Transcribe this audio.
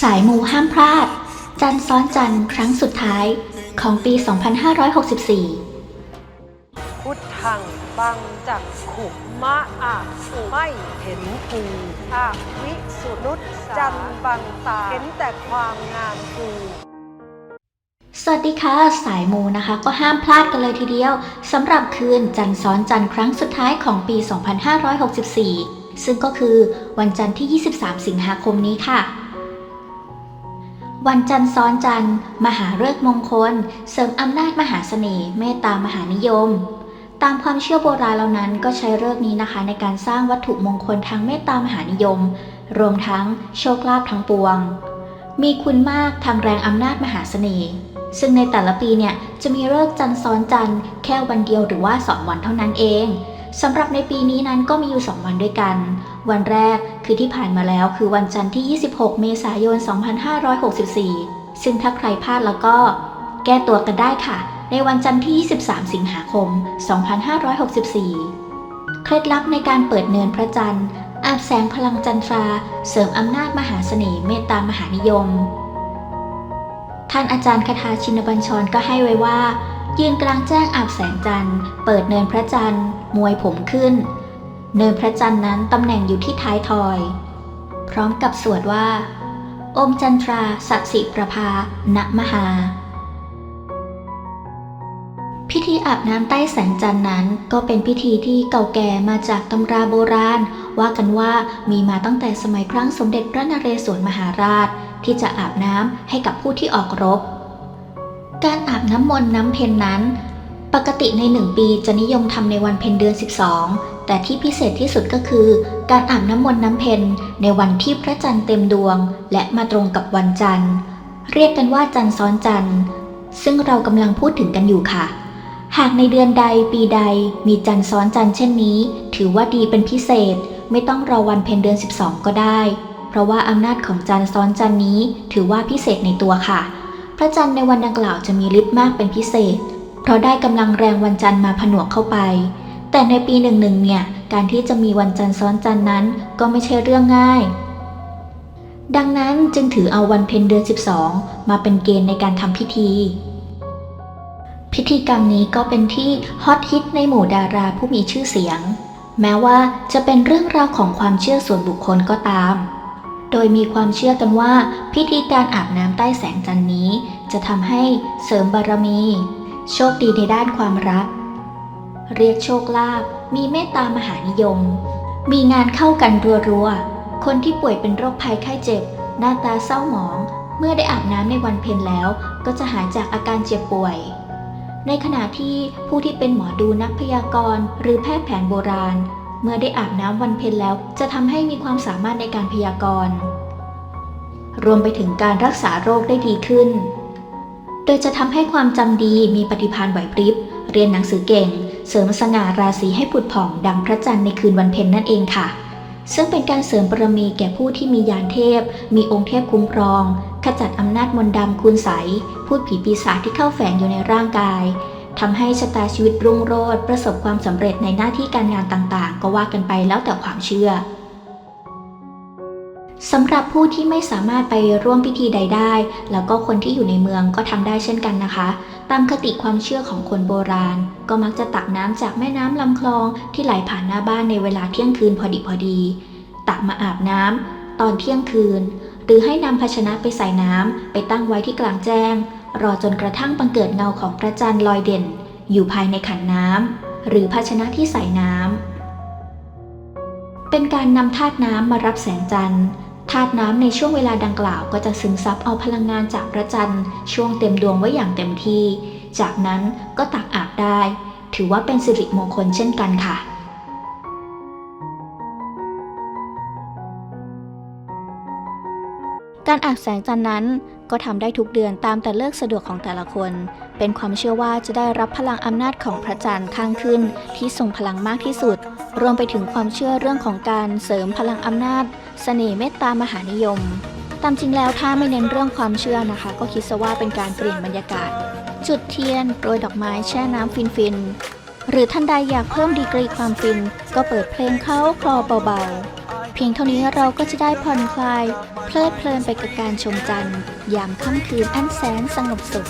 สายมูห้ามพลาด จันทร์ซ้อนจันทร์ครั้งสุดท้ายของปี 2564 พุทธังบังจักขุมะอาสุไม่เห็นกูอาวิสุนุตจันบังตาเห็นแต่ความงามกูสวัสดีค่ะ สายมูนะคะ ก็ห้ามพลาดกันเลยทีเดียวสำหรับคืนจันทร์ซ้อนจันทร์ครั้งสุดท้ายของปี 2564 ซึ่งก็คือวันจันทร์ที่ 23 สิงหาคมนี้ค่ะ วันจันทร์ซ้อนจันทร์มหาฤกษ์มงคล เสริมอำนาจมหาเสน่ห์เมตตามหานิยม ตามความเชื่อโบราณเหล่านั้นก็ใช้เลิกษ์นี้นะคะ ในการสร้างวัตถุมงคลทางเมตตามหานิยม รวมทั้งโชคลาภทั้งปวง มีคุณมากทางแรงอำนาจมหาเสน่ห์ซึ่งในแต่ละปีเนี่ยจะมีเลิกษ์จันทร์ซ้อนจันทร์แค่วันเดียวหรือว่า 2 วันเท่านั้นเอง สำหรับในปีนี้นั้นก็มีอยู่ 2 วันด้วยกัน วันแรกคือที่ผ่านมาแล้วคือวันจันทร์ที่ 26 เมษายน 2564 ซึ่งถ้าใครพลาดแล้วก็แก้ตัวกันได้ค่ะ ในวันจันทร์ที่ 23 สิงหาคม 2564 เคล็ดลับในการเปิดเนินพระจันทร์อาบแสงพลังจันทรา เสริมอำนาจมหาเสน่ห์เมตตามหานิยม ท่านอาจารย์คาถาชินบัญชรก็ให้ไว้ว่า ยืนกลางแจ้งอาบแสงจันทร์ เปิดเนินพระจันทร์ มวยผมขึ้น เนินพระจันทร์นั้นตำแหน่งอยู่ที่ท้ายทอย พร้อมกับสวดว่า อมจันทราสัสิประภา ณมหา พิธีอาบน้ำใต้แสงจันทร์นั้น ก็เป็นพิธีที่เก่าแก่มาจากตำราโบราณ ว่ากันว่ามีมาตั้งแต่สมัยครั้งสมเด็จพระนเรศวรมหาราช ที่จะอาบน้ำให้กับผู้ที่ออกรบการอาบ น้ำมนต์น้ำเพ็ญนั้น ปกติในหนึ่งปีจะนิยมทำในวันเพ็ญเดือน 12 แต่ที่พิเศษที่สุดก็คือ การอาบน้ำมนต์น้ำเพ็ญในวันที่พระจันทร์เต็มดวง และมาตรงกับวันจันทร์ เรียกกันว่าจันทร์ซ้อนจันทร์ ซึ่งเรากำลังพูดถึงกันอยู่ค่ะ หากในเดือนใดปีใดมีจันทร์ซ้อนจันทร์เช่นนี้ ถือว่าดีเป็นพิเศษ ไม่ต้องรอวันเพ็ญเดือน 12 ก็ได้ เพราะว่าอำนาจของจันทร์ซ้อนจันทร์นี้ ถือว่าพิเศษในตัวค่ะ ระจันทร์ในวันดังกล่าวจะมีฤทธิ์มากเป็นพิเศษ เพราะได้กำลังแรงวันจันทร์มาผนวกเข้าไป แต่ในปีหนึ่งหนึ่งเนี่ย การที่จะมีวันจันทร์ซ้อนจันทร์นั้นก็ไม่ใช่เรื่องง่าย ดังนั้นจึงถือเอาวันเพ็ญเดือน 12 มาเป็นเกณฑ์ในการทำพิธี พิธีกรรมนี้ก็เป็นที่ฮอตฮิตในหมู่ดาราผู้มีชื่อเสียง แม้ว่าจะเป็นเรื่องราวของความเชื่อส่วนบุคคลก็ตาม โดยมีความเชื่อกันว่า พิธีการอาบน้ำใต้แสงจันทร์นี้ จะทำให้เสริมบารมี โชคดีในด้านความรัก เรียกโชคลาภมีเมตตามหานิยม มีงานเข้ากันรัวๆ คนที่ป่วยเป็นโรคภัยไข้เจ็บ หน้าตาเศร้าหมอง เมื่อได้อาบน้ำในวันเพ็ญแล้ว ก็จะหายจากอาการเจ็บป่วย ในขณะที่ผู้ที่เป็นหมอดูนักพยากรณ์ หรือแพทย์แผนโบราณ เมื่อได้อาบน้ำวันเพ็ญแล้วจะทำให้มีความสามารถในการพยากรณ์ รวมไปถึงการรักษาโรคได้ดีขึ้น โดยจะทำให้ความจำดีมีปฏิภาณไหวพริบ เรียนหนังสือเก่ง เสริมสง่าราศีให้ผุดผ่องดังพระจันทร์ในคืนวันเพ็ญนั่นเองค่ะ ซึ่งเป็นการเสริมบารมีแก่ผู้ที่มียานเทพ มีองค์เทพคุ้มครอง ขจัดอำนาจมนต์ดำคุณใสพูดผีปีศาจที่เข้าแฝงอยู่ในร่างกาย ทำให้ชะตาชีวิตรุ่งโรจน์ประสบความสำเร็จในหน้าที่การงานต่างๆ ก็ว่ากันไปแล้วแต่ความเชื่อสำหรับผู้ที่ไม่สามารถไปร่วมพิธีใดได้ แล้วก็คนที่อยู่ในเมืองก็ทำได้เช่นกันนะคะ ตามคติความเชื่อของคนโบราณ ก็มักจะตักน้ำจากแม่น้ำลำคลองที่ไหลผ่านหน้าบ้านในเวลาเที่ยงคืนพอดีพอดี ตักมาอาบน้ำตอนเที่ยงคืน หรือให้นำภาชนะไปใส่น้ำไปตั้งไว้ที่กลางแจ้ง รอจนกระทั่งบังเกิดเงาของพระจันทร์ลอยเด่น อยู่ภายในขันน้ำหรือภาชนะที่ใส่น้ำ เป็นการนำธาตุน้ำมารับแสงจันทร์ธาตุน้ำในช่วงเวลาดังกล่าวก็จะซึมซับเอาพลังงานจากพระจันทร์ช่วงเต็มดวงไว้อย่างเต็มที่ จากนั้นก็ตักอาบได้ ถือว่าเป็นสิริมงคลเช่นกันค่ะ การอาบแสงจันทร์นั้น ก็ทำได้ทุกเดือนตามแต่เลิกสะดวกของแต่ละคน เป็นความเชื่อว่าจะได้รับพลังอำนาจของพระจันทร์ข้างขึ้น ที่ทรงพลังมากที่สุด รวมไปถึงความเชื่อเรื่องของการเสริมพลังอำนาจเสน่ห์เมตตามหานิยม ตามจริงแล้วถ้าไม่เน้นเรื่องความเชื่อนะคะ ก็คิดซะว่าเป็นการเปลี่ยนบรรยากาศ จุดเทียนโรยดอกไม้แช่น้ำฟินๆหรือท่านใดอยากเพิ่มดีกรีความฟิน ก็เปิดเพลงเขาคลอเบาๆ เพียงเท่านี้เราก็จะได้ผ่อนคลาย เพลิดเพลินไปกับการชมจันทร์ยามค่ำคืนอันแสนสงบสุข